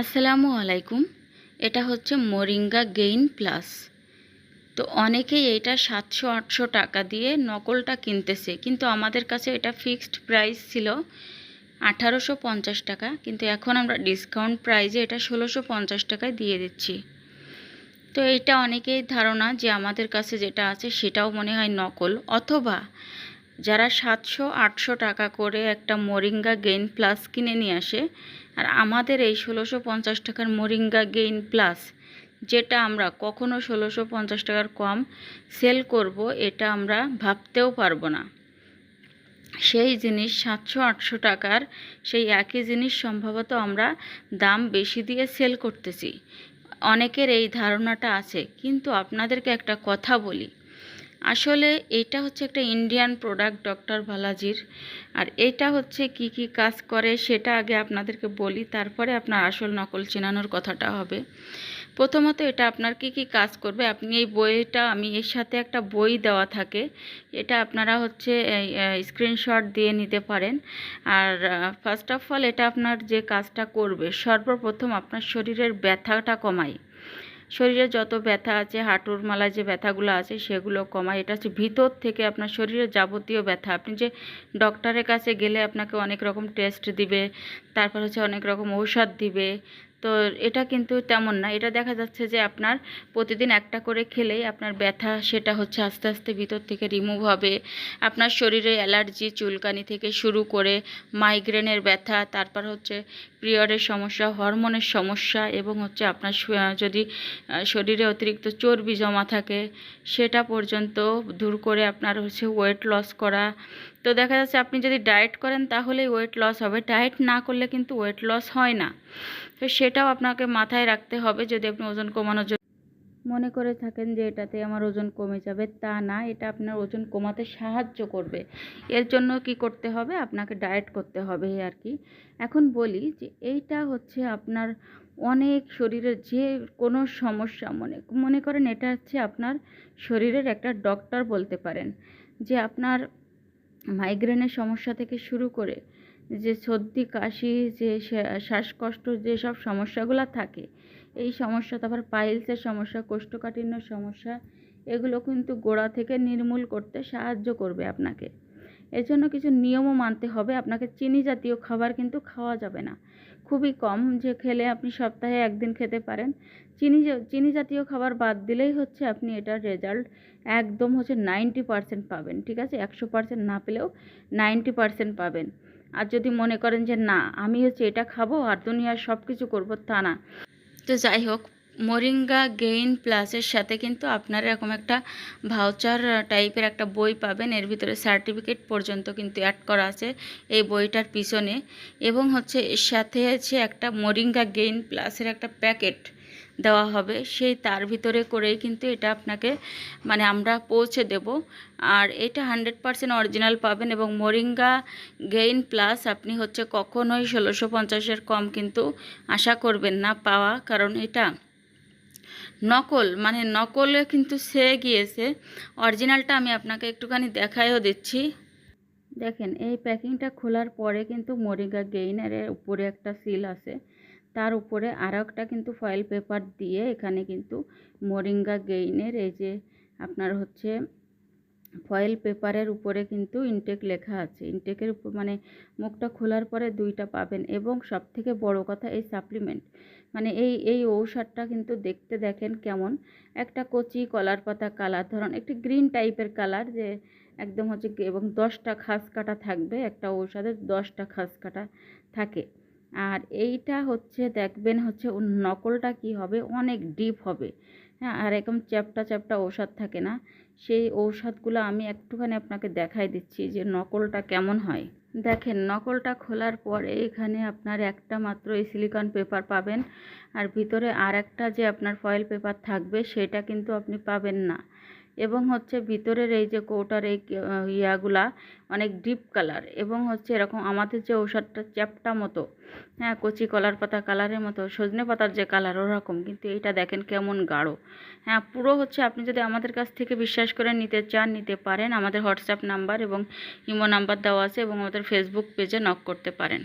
আসসালামু আলাইকুম। এটা হচ্ছে মোরিঙ্গা গেইন প্লাস। তো অনেকেই এটা সাতশো, আটশো টাকা দিয়ে নকলটা কিনতেছে, কিন্তু আমাদের কাছে এটা ফিক্সড প্রাইস ছিল আঠারোশো পঞ্চাশ টাকা, কিন্তু এখন আমরা ডিসকাউন্ট প্রাইজে এটা ষোলোশো পঞ্চাশ টাকায় দিয়ে দিচ্ছি। তো এটা অনেকেই ধারণা যে আমাদের কাছে যেটা আছে সেটাও মনে হয় নকল, অথবা যারা সাতশো, আটশো টাকা করে একটা মোরিঙ্গা গেইন প্লাস কিনে নিয়ে আসে, আর আমাদের এই ষোলোশো পঞ্চাশ টাকার মোরিঙ্গা গেইন প্লাস, যেটা আমরা কখনো ষোলোশো পঞ্চাশ টাকার কম সেল করব, এটা আমরা ভাবতেও পারব না। সেই জিনিস সাতশো, আটশো টাকার, সেই একই জিনিস সম্ভবত আমরা দাম বেশি দিয়ে সেল করতেছি। অনেকের এই ধারণাটা আছে, কিন্তু আপনাদেরকে একটা কথা বলি। আসলে এটা হচ্ছে একটা ইন্ডিয়ান প্রোডাক্ট ডক্টর বালাজির। আর এটা হচ্ছে কি কি কাজ করে সেটা আগে আপনাদেরকে বলি, তারপরে আপনার আসল নকল চেনানোর কথাটা হবে। প্রথমত এটা আপনার কি কি কাজ করবে, আপনি এই বইটা, আমি এর সাথে একটা বই দেওয়া থাকে, এটা আপনারা হচ্ছে স্ক্রিনশট দিয়ে নিতে পারেন। আর ফার্স্ট অফ অল এটা আপনার যে কাজটা করবে, সর্বপ্রথম আপনার শরীরের ব্যথাটা কমায়। শরীরে যত ব্যথা আছে, হাঁটুর মালায় যে ব্যথাগুলো আছে, সেগুলো কমায়। এটা হচ্ছে ভিতর থেকে আপনার শরীরের যাবতীয় ব্যথা। আপনি যে ডক্টরের কাছে গেলে আপনাকে অনেক রকম টেস্ট দিবে, তারপর হচ্ছে অনেক রকম ঔষধ দিবে তো এটা কিন্তু তেমন না। এটা দেখা যাচ্ছে যে আপনার প্রতিদিন একটা করে খেলেই আপনার ব্যথা সেটা হচ্ছে আস্তে আস্তে ভিতর থেকে রিমুভ হবে। আপনার শরীরে অ্যালার্জি চুলকানি থেকে শুরু করে মাইগ্রেনের ব্যথা, তারপর হচ্ছে পিরিয়ডের সমস্যা হরমোনের সমস্যা এবং হচ্ছে আপনার যদি শরীরে অতিরিক্ত চর্বি জমা থাকে সেটা পর্যন্ত দূর করে আপনার হচ্ছে ওয়েট লস করা। তো দেখা যাচ্ছে আপনি যদি ডায়েট করেন তাহলেই ওয়েট লস হবে। ডায়েট না করলে কিন্তু ওয়েট লস হয় না। তো সেটাও আপনাকে মাথায় রাখতে হবে যদি আপনি ওজন কমানোর জন্য। মনে করে থাকেন যে এটাতে আমার ওজন কমে যাবে, তা না, এটা আপনার ওজন কমাতে সাহায্য করবে। এর জন্য কি করতে হবে? আপনাকে ডায়েট করতে হবে আর কি। এখন বলি যে এইটা হচ্ছে আপনার অনেক শরীরের যে কোনো সমস্যা, মনে মনে করেন এটা হচ্ছে আপনার শরীরের একটা ডক্টর বলতে পারেন, যে আপনার মাইগ্রেনের সমস্যা থেকে শুরু করে যে সর্দি, কাশি, যে শ্বাসকষ্ট যেসব সমস্যাগুলো থাকে, এই সমস্যা, তারপর পাইলসের সমস্যা কোষ্ঠকাঠিন্যর সমস্যা, এগুলো কিন্তু গোড়া থেকে নির্মূল করতে সাহায্য করবে আপনাকে। এর জন্য কিছু নিয়মও মানতে হবে। আপনাকে চিনি জাতীয় খাবার কিন্তু খাওয়া যাবে না। খুবই কম যে খেলে আপনি সপ্তাহে একদিন খেতে পারেন। চিনি চিনি জাতীয় খাবার বাদ দিলেই হচ্ছে আপনি এটার রেজাল্ট একদম হচ্ছে নাইনটি পারসেন্ট পাবেন, ঠিক আছে? একশো পারসেন্ট না পেলেও নাইনটি পারসেন্ট পাবেন। আর যদি মনে করেন যে না, আমি হচ্ছে এটা খাব আর দুনিয়ার সব কিছু করব, তা না। তো যাই হোক, মোরিঙ্গা গেইন প্লাসের সাথে কিন্তু আপনারা এরকম একটা ভাউচার টাইপের একটা বই পাবেন। এর ভিতরে সার্টিফিকেট পর্যন্ত কিন্তু অ্যাড করা আছে এই বইটার পিছনে। এবং হচ্ছে এর সাথে আছে একটা মোরিঙ্গা গেইন প্লাসের একটা প্যাকেট। দেওয়া হবে। সেই তার ভিতরে করেই কিন্তু এটা আপনাকে মানে আমরা পৌঁছে দেব। আর এটা হান্ড্রেড পারসেন্ট অরিজিনাল পাবেন এবং মোরিঙ্গা গেইন প্লাস আপনি হচ্ছে কখনোই ষোলোশো পঞ্চাশের কম কিন্তু আশা করবেন না পাওয়া। কারণ এটা নকল মানে নকলে কিন্তু সে গিয়েছে। অরিজিনালটা আমি আপনাকে একটুখানি দেখাইও দিচ্ছি। দেখেন, এই প্যাকিংটা খোলার পরে কিন্তু মরিঙ্গা গেইনের উপরে একটা সিল আছে। তার উপরে আর একটা কিন্তু ফয়েল পেপার দিয়ে এখানে কিন্তু মরিঙ্গা গেইনের এই যে আপনার হচ্ছে ফয়েল পেপারের উপরে কিন্তু ইনটেক লেখা আছে। ইনটেকের উপর মানে মুখটা খোলার পরে দুইটা পাবেন এবং সব থেকে বড় কথা এই সাপ্লিমেন্ট মানে এই এই ঔষধটা কিন্তু দেখতে দেখেন কেমন। একটা কচি কলার পাতা কালার ধরুন একটি গ্রিন টাইপের কালার যে একদম হচ্ছে এবং দশটা খাস কাটা থাকবে, একটা ঔষধের দশটা খাস কাটা থাকে। আর এইটা হচ্ছে দেখবেন হচ্ছে নকলটা কি হবে? অনেক ডিপ হবে। হ্যাঁ আর এরকম চ্যাপটা চ্যাপটা ঔষধ থাকে না? সেই ঔষধগুলো আমি একটুখানি আপনাকে দেখাই দিচ্ছি যে নকলটা কেমন হয়। দেখেন, নকলটা খোলার পরে এখানে আপনার একটা মাত্র এই সিলিকন পেপার পাবেন। আর ভিতরে আর একটা যে আপনার ফয়েল পেপার থাকবে, সেটা কিন্তু আপনি পাবেন না। এবং হচ্ছে ভিতরের এই যে কৌটার এই ইয়াগুলা অনেক ডিপ কালার এবং হচ্ছে এরকম আমাদের যে ঔষধটা চ্যাপটা মতো হ্যাঁ কচি কলার পাতা কালারের মতো, সজনে পাতার যে কালার ওরকম, কিন্তু এইটা দেখেন কেমন গাঢ়। হ্যাঁ পুরো হচ্ছে আপনি যদি আমাদের কাছ থেকে বিশ্বাস করে নিতে চান, নিতে পারেন, আমাদের হোয়াটসঅ্যাপ নাম্বার এবং ইমো নাম্বার দেওয়া আছে এবং আমাদের ফেসবুক পেজে নক করতে পারেন।